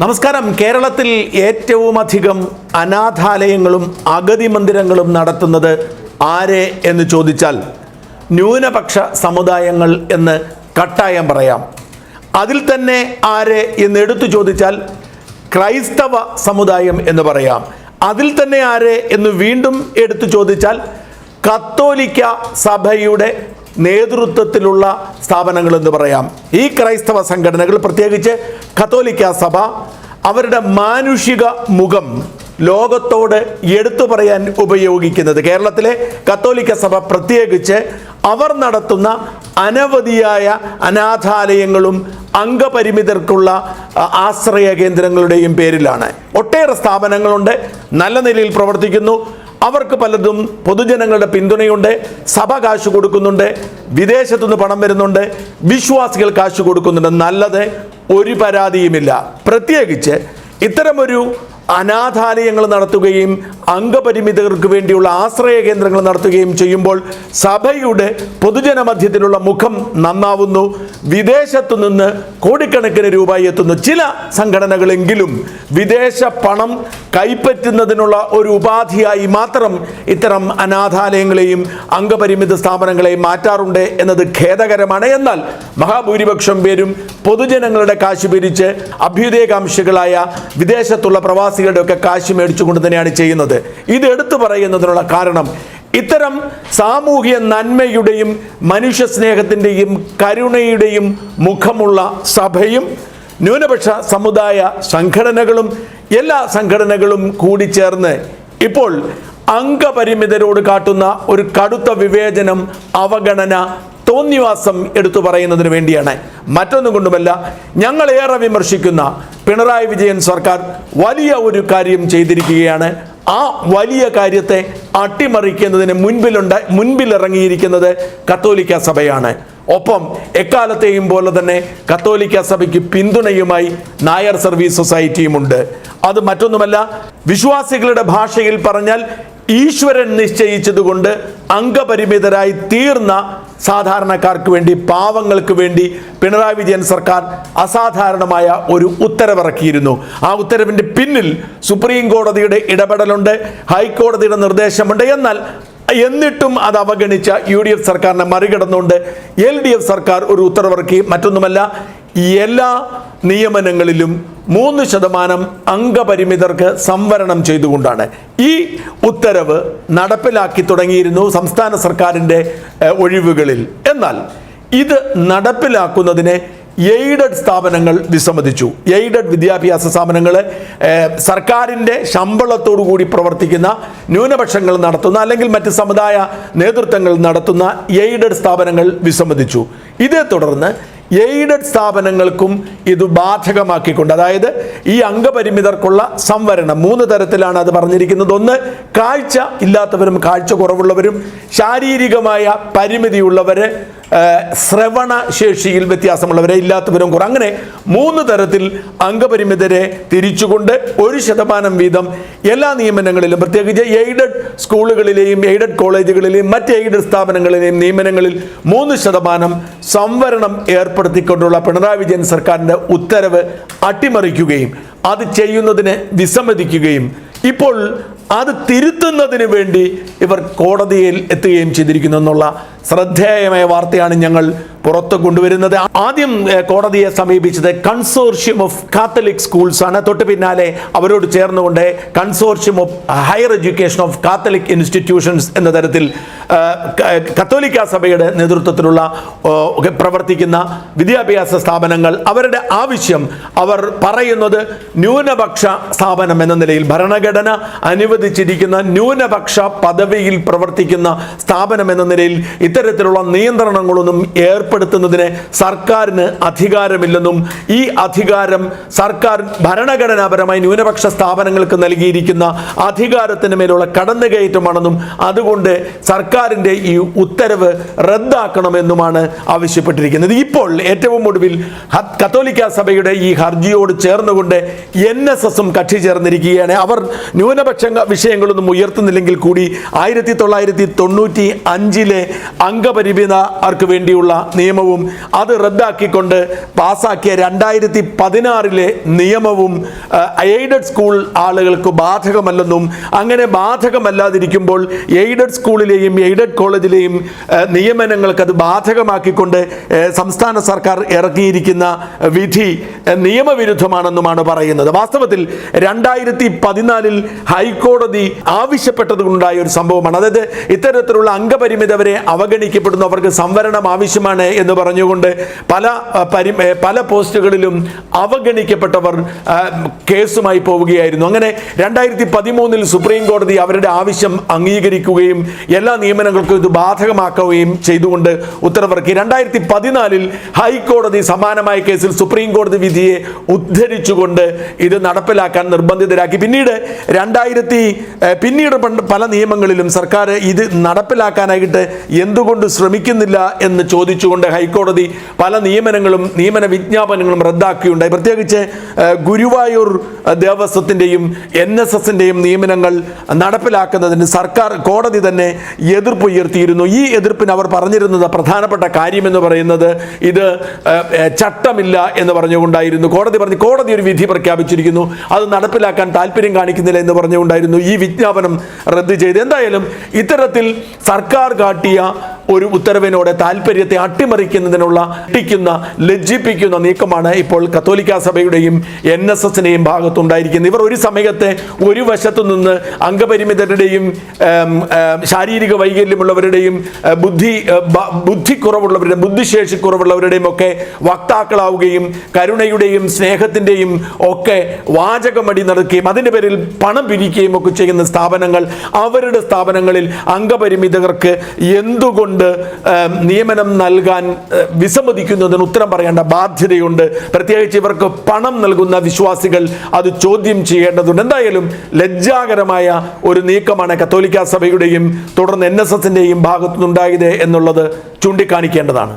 നമസ്കാരം. കേരളത്തിൽ ഏറ്റവും അധികം അനാഥാലയങ്ങളും അഗതി മന്ദിരങ്ങളും നടത്തുന്നത് ആരെ എന്ന് ചോദിച്ചാൽ ന്യൂനപക്ഷ സമുദായങ്ങൾ എന്ന് കട്ടായം പറയാം. അതിൽ തന്നെ ആരെ എന്ന് എടുത്തു ചോദിച്ചാൽ ക്രൈസ്തവ സമുദായം എന്ന് പറയാം. അതിൽ തന്നെ ആരെ എന്ന് വീണ്ടും എടുത്തു ചോദിച്ചാൽ കത്തോലിക്ക സഭയുടെ നേതൃത്വത്തിലുള്ള സ്ഥാപനങ്ങൾ എന്ന് പറയാം. ഈ ക്രൈസ്തവ സംഘടനകൾ പ്രത്യേകിച്ച് കത്തോലിക്ക സഭ അവരുടെ മാനുഷിക മുഖം ലോകത്തോട് എടുത്തു പറയാൻ ഉപയോഗിക്കുന്നത്. കേരളത്തിലെ കത്തോലിക്ക സഭ പ്രത്യേകിച്ച് അവർ നടത്തുന്ന അനവധിയായ അനാഥാലയങ്ങളും അംഗപരിമിതർക്കുള്ള ആശ്രയ കേന്ദ്രങ്ങളുടെയും പേരിലാണ്. ഒട്ടേറെ സ്ഥാപനങ്ങളുണ്ട്. നല്ല നിലയിൽ പ്രവർത്തിക്കുന്നു. അവർക്ക് പലതും പൊതുജനങ്ങളുടെ പിന്തുണയുണ്ട് സഭ കാശ് കൊടുക്കുന്നുണ്ട് വിദേശത്തുനിന്ന് പണം വരുന്നുണ്ട് വിശ്വാസികൾ കാശ് കൊടുക്കുന്നുണ്ട്. നല്ലത് ഒരു പരാതിയുമില്ല. പ്രത്യേകിച്ച് ഇത്തരമൊരു അനാഥാലയങ്ങൾ നടത്തുകയും അംഗപരിമിതർക്ക് വേണ്ടിയുള്ള ആശ്രയ കേന്ദ്രങ്ങൾ നടത്തുകയും ചെയ്യുമ്പോൾ സഭയുടെ പൊതുജന മധ്യത്തിലുള്ള മുഖം നന്നാവുന്നു. വിദേശത്തു നിന്ന് കോടിക്കണക്കിന് രൂപ എത്തുന്നു. ചില സംഘടനകളെങ്കിലും വിദേശ പണം കൈപ്പറ്റുന്നതിനുള്ള ഒരു ഉപാധിയായി മാത്രം ഇത്തരം അനാഥാലയങ്ങളെയും അംഗപരിമിത സ്ഥാപനങ്ങളെയും മാറ്റാറുണ്ട് എന്നത് ഖേദകരമാണ്. എന്നാൽ മഹാഭൂരിപക്ഷം പേരും പൊതുജനങ്ങളുടെ കാശ് പിരിച്ച് അഭ്യുദയകാംക്ഷികളായ വിദേശത്തുള്ള പ്രവാസികളുടെയൊക്കെ കാശ് മേടിച്ചുകൊണ്ട് തന്നെയാണ് ചെയ്യുന്നത്. ഇത് എടുത്തു പറയുന്നതിനുള്ള കാരണം ഇത്തരം സാമൂഹ്യ നന്മയുടെയും മനുഷ്യ സ്നേഹത്തിന്റെയും കരുണയുടെയും മുഖമുള്ള സഭയും ന്യൂനപക്ഷ സമുദായ സംഘടനകളും എല്ലാ സംഘടനകളും കൂടി ചേർന്ന് ഇപ്പോൾ അംഗപരിമിതരോട് കാട്ടുന്ന ഒരു കടുത്ത വിവേചനം അവഗണന തോന്നിവാസം എടുത്തു പറയുന്നതിന് വേണ്ടിയാണ്. മറ്റൊന്നും കൊണ്ടുമല്ല ഞങ്ങളേറെ വിമർശിക്കുന്ന പിണറായി വിജയൻ സർക്കാർ വലിയ ഒരു കാര്യം ചെയ്തിരിക്കുകയാണ്. ആ വലിയ കാര്യത്തെ അട്ടിമറിക്കുന്നതിന് മുൻപിലുണ്ട് മുൻപിലിറങ്ങിയിരിക്കുന്നത് കത്തോലിക്ക സഭയാണ്. ഒപ്പം എക്കാലത്തെയും പോലെ തന്നെ കത്തോലിക്ക സഭയ്ക്ക് പിന്തുണയുമായി നായർ സർവീസ് സൊസൈറ്റിയുമുണ്ട്. അത് മറ്റൊന്നുമല്ല വിശ്വാസികളുടെ ഭാഷയിൽ പറഞ്ഞാൽ ഈശ്വരൻ നിശ്ചയിച്ചതുകൊണ്ട് അംഗപരിമിതരായി തീർന്ന സാധാരണക്കാർക്ക് വേണ്ടി പാവങ്ങൾക്ക് വേണ്ടി പിണറായി വിജയൻ സർക്കാർ അസാധാരണമായ ഒരു ഉത്തരവിറക്കിയിരുന്നു. ആ ഉത്തരവിന്റെ പിന്നിൽ സുപ്രീം കോടതിയുടെ ഇടപെടലുണ്ട് ഹൈക്കോടതിയുടെ നിർദ്ദേശമുണ്ട്. എന്നാൽ എന്നിട്ടും അത് അവഗണിച്ച യു ഡി എഫ് സർക്കാരിനെ മറികടന്നുകൊണ്ട് എൽ ഡി എഫ് സർക്കാർ ഒരു ഉത്തരവിറക്കി. മറ്റൊന്നുമല്ല എല്ലാ നിയമനങ്ങളിലും മൂന്ന് ശതമാനം അംഗപരിമിതർക്ക് സംവരണം ചെയ്തുകൊണ്ടാണ്. ഈ ഉത്തരവ് നടപ്പിലാക്കി തുടങ്ങിയിരുന്നു സംസ്ഥാന സർക്കാരിന്റെ ഒഴിവുകളിൽ. എന്നാൽ ഇത് നടപ്പിലാക്കുന്നതിന് എയ്ഡഡ് സ്ഥാപനങ്ങൾ വിസമ്മതിച്ചു. എയ്ഡഡ് വിദ്യാഭ്യാസ സ്ഥാപനങ്ങൾ സർക്കാരിന്റെ ശമ്പളത്തോടു കൂടി പ്രവർത്തിക്കുന്ന ന്യൂനപക്ഷങ്ങൾ നടത്തുന്ന അല്ലെങ്കിൽ മറ്റ് സമുദായ നേതൃത്വങ്ങൾ നടത്തുന്ന എയ്ഡഡ് സ്ഥാപനങ്ങൾ വിസമ്മതിച്ചു. ഇതേ തുടർന്ന് എയ്ഡഡ് സ്ഥാപനങ്ങൾക്കും ഇത് ബാധകമാക്കിക്കൊണ്ട് അതായത് ഈ അംഗപരിമിതർക്കുള്ള സംവരണം മൂന്ന് തരത്തിലാണ് അത് പറഞ്ഞിരിക്കുന്നത്. ഒന്ന് കാഴ്ച ഇല്ലാത്തവരും കാഴ്ച കുറവുള്ളവരും ശാരീരികമായ പരിമിതിയുള്ളവരെ ശ്രവണ ശേഷിയിൽ വ്യത്യാസമുള്ളവരെ ഇല്ലാത്തവരും കുറവ് അങ്ങനെ മൂന്ന് തരത്തിൽ അംഗപരിമിതരെ തിരിച്ചുകൊണ്ട് ഒരു ശതമാനം വീതം എല്ലാ നിയമനങ്ങളിലും പ്രത്യേകിച്ച് എയ്ഡഡ് സ്കൂളുകളിലെയും എയ്ഡഡ് കോളേജുകളിലെയും മറ്റ് എയ്ഡഡ് സ്ഥാപനങ്ങളിലെയും നിയമനങ്ങളിൽ മൂന്ന് ശതമാനം സംവരണം ഏർപ്പെടുത്തിക്കൊണ്ടുള്ള പിണറായി വിജയൻ സർക്കാരിന്റെ ഉത്തരവ് അട്ടിമറിക്കുകയും അത് ചെയ്യുന്നതിന് വിസമ്മതിക്കുകയും. ഇപ്പോൾ അത് തിരുത്തുന്നതിന് വേണ്ടി ഇവർ കോടതിയിൽ എത്തുകയും ചെയ്തിരിക്കുന്നു എന്നുള്ള ശ്രദ്ധേയമായ വാർത്തയാണ് ഞങ്ങൾ പുറത്തു കൊണ്ടുവരുന്നത്. ആദ്യം കോടതിയെ സമീപിച്ചത് കൺസോർഷ്യം ഓഫ് കാത്തലിക് സ്കൂൾസ് ആണ്. തൊട്ട് പിന്നാലെ അവരോട് ചേർന്നുകൊണ്ട് consortium of higher education of Catholic institutions എന്ന തരത്തിൽ കത്തോലിക്ക സഭയുടെ നേതൃത്വത്തിലുള്ള പ്രവർത്തിക്കുന്ന വിദ്യാഭ്യാസ സ്ഥാപനങ്ങൾ അവരുടെ ആവശ്യം അവർ പറയുന്നത് ന്യൂനപക്ഷ സ്ഥാപനം എന്ന നിലയിൽ ഭരണഘടന അനുവദിച്ചിരിക്കുന്ന ന്യൂനപക്ഷ പദവിയിൽ പ്രവർത്തിക്കുന്ന സ്ഥാപനം എന്ന നിലയിൽ ഇത്തരത്തിലുള്ള നിയന്ത്രണങ്ങളൊന്നും ഏർപ്പെടുത്തുന്നതിന് സർക്കാരിന് അധികാരമില്ലെന്നും ഈ അധികാരം സർക്കാർ ഭരണഘടനാപരമായി ന്യൂനപക്ഷ സ്ഥാപനങ്ങൾക്ക് നൽകിയിരിക്കുന്ന അധികാരത്തിന് മേലുള്ള കടന്നുകയറ്റമാണെന്നും അതുകൊണ്ട് സർക്കാരിന്റെ ഈ ഉത്തരവ് റദ്ദാക്കണമെന്നുമാണ് ആവശ്യപ്പെട്ടിരിക്കുന്നത്. ഇപ്പോൾ ഏറ്റവും ഒടുവിൽ കത്തോലിക്ക സഭയുടെ ഈ ഹർജിയോട് ചേർന്നുകൊണ്ട് എൻ എസ് എസും കക്ഷി ചേർന്നിരിക്കുകയാണ്. അവർ ന്യൂനപക്ഷ വിഷയങ്ങളൊന്നും ഉയർത്തുന്നില്ലെങ്കിൽ കൂടി ആയിരത്തി തൊള്ളായിരത്തി തൊണ്ണൂറ്റി അഞ്ചിലെ അംഗപരിമിതർക്ക് വേണ്ടിയുള്ള നിയമവും അത് റദ്ദാക്കിക്കൊണ്ട് പാസാക്കിയ രണ്ടായിരത്തി പതിനാറിലെ നിയമവും എയ്ഡഡ് സ്കൂൾ ആളുകൾക്ക് ബാധകമല്ലെന്നും അങ്ങനെ ബാധകമല്ലാതിരിക്കുമ്പോൾ എയ്ഡഡ് സ്കൂളിലെയും എയ്ഡഡ് കോളേജിലെയും നിയമനങ്ങൾക്ക് അത് ബാധകമാക്കിക്കൊണ്ട് സംസ്ഥാന സർക്കാർ ഇറക്കിയിരിക്കുന്ന വിധി നിയമവിരുദ്ധമാണെന്നുമാണ് പറയുന്നത്. വാസ്തവത്തിൽ രണ്ടായിരത്തി പതിനാലിൽ ഹൈക്കോടതി ആവശ്യപ്പെട്ടതുകൊണ്ടായ ഒരു സംഭവമാണ്. അതായത് ഇത്തരത്തിലുള്ള അംഗപരിമിതവരെ അവഗണിക്കപ്പെടുന്നു അവർക്ക് സംവരണം ആവശ്യമാണ് എന്ന് പറഞ്ഞുകൊണ്ട് പല പരി പല പോസ്റ്റുകളിലും അവഗണിക്കപ്പെട്ടവർ കേസുമായി പോവുകയായിരുന്നു. അങ്ങനെ രണ്ടായിരത്തി പതിമൂന്നിൽ സുപ്രീം കോടതി അവരുടെ ആവശ്യം അംഗീകരിക്കുകയും എല്ലാ നിയമനങ്ങൾക്കും ഇത് ബാധകമാക്കുകയും ചെയ്തുകൊണ്ട് ഉത്തരവിറക്കി. രണ്ടായിരത്തി പതിനാലിൽ ഹൈക്കോടതി സമാനമായ കേസിൽ സുപ്രീം കോടതി വിധിയെ ഉദ്ധരിച്ചുകൊണ്ട് ഇത് നടപ്പിലാക്കാൻ നിർബന്ധിതരാക്കി. പിന്നീട് രണ്ടായിരത്തി പിന്നീട് പല നിയമങ്ങളിലും സർക്കാർ ഇത് നടപ്പിലാക്കാനായിട്ട് എന്തുകൊണ്ട് ശ്രമിക്കുന്നില്ല എന്ന് ചോദിച്ചുകൊണ്ട് ഹൈക്കോടതി പല നിയമനങ്ങളും നിയമന വിജ്ഞാപനങ്ങളും റദ്ദാക്കുകയുണ്ടായി പ്രത്യേകിച്ച് ഗുരുവായൂർ ദേവസ്വത്തിന്റെയും എൻ എസ് എസിന്റെയും നിയമനങ്ങൾ നടപ്പിലാക്കുന്നതിന് സർക്കാർ കോടതി തന്നെ എതിർപ്പ് ഉയർത്തിയിരുന്നു. ഈ എതിർപ്പിന് അവർ പറഞ്ഞിരുന്നത് പ്രധാനപ്പെട്ട കാര്യമെന്ന് പറയുന്നത് ഇത് ചട്ടമില്ല എന്ന് പറഞ്ഞുകൊണ്ടായിരുന്നു കോടതി പറഞ്ഞു കോടതി ഒരു വിധി പ്രഖ്യാപിച്ചിരിക്കുന്നു. അത് നടപ്പിലാക്കാൻ താല്പര്യം കാണിക്കുന്നില്ല എന്ന് പറഞ്ഞുകൊണ്ടായിരുന്നു ഈ വിജ്ഞാപനം റദ്ദ് ചെയ്ത് എന്തായാലും ഇത്തരത്തിൽ സർക്കാർ കാട്ടിയ ഒരു ഉത്തരവിനോട് താല്പര്യത്തെ അട്ടിമറിക്കുന്നതിനുള്ള അട്ടിക്കുന്ന ലജ്ജിപ്പിക്കുന്ന നീക്കമാണ് ഇപ്പോൾ കത്തോലിക്ക സഭയുടെയും എൻ എസ് എസിന്റെയും ഭാഗത്തുണ്ടായിരിക്കുന്നത്. ഇവർ ഒരു സമയത്തെ ഒരു വശത്തു നിന്ന് അംഗപരിമിതരുടെയും ശാരീരിക വൈകല്യമുള്ളവരുടെയും ബുദ്ധി ബുദ്ധിക്കുറവുള്ളവരുടെ ബുദ്ധിശേഷി കുറവുള്ളവരുടെയും ഒക്കെ വക്താക്കളാവുകയും കരുണയുടെയും സ്നേഹത്തിന്റെയും ഒക്കെ വാചകമടി നടക്കുകയും അതിന്റെ പേരിൽ പണം പിരിക്കുകയും ഒക്കെ ചെയ്യുന്ന സ്ഥാപനങ്ങൾ അവരുടെ സ്ഥാപനങ്ങളിൽ അംഗപരിമിതർക്ക് എന്തുകൊണ്ട് നിയമനം നൽകാൻ വിസമ്മതിക്കുന്നതിന് ഉത്തരം പറയേണ്ട ബാധ്യതയുണ്ട്. പ്രത്യേകിച്ച് ഇവർക്ക് പണം നൽകുന്ന വിശ്വാസികൾ അത് ചോദ്യം ചെയ്യേണ്ടതുണ്ട്. എന്തായാലും ലജ്ജാകരമായ ഒരു നീക്കമാണ് കത്തോലിക്ക സഭയുടെയും തുടർന്ന് എൻ എസ് എസിന്റെയും ഭാഗത്തുനിന്നുണ്ടായത് എന്നുള്ളത് ചൂണ്ടിക്കാണിക്കേണ്ടതാണ്.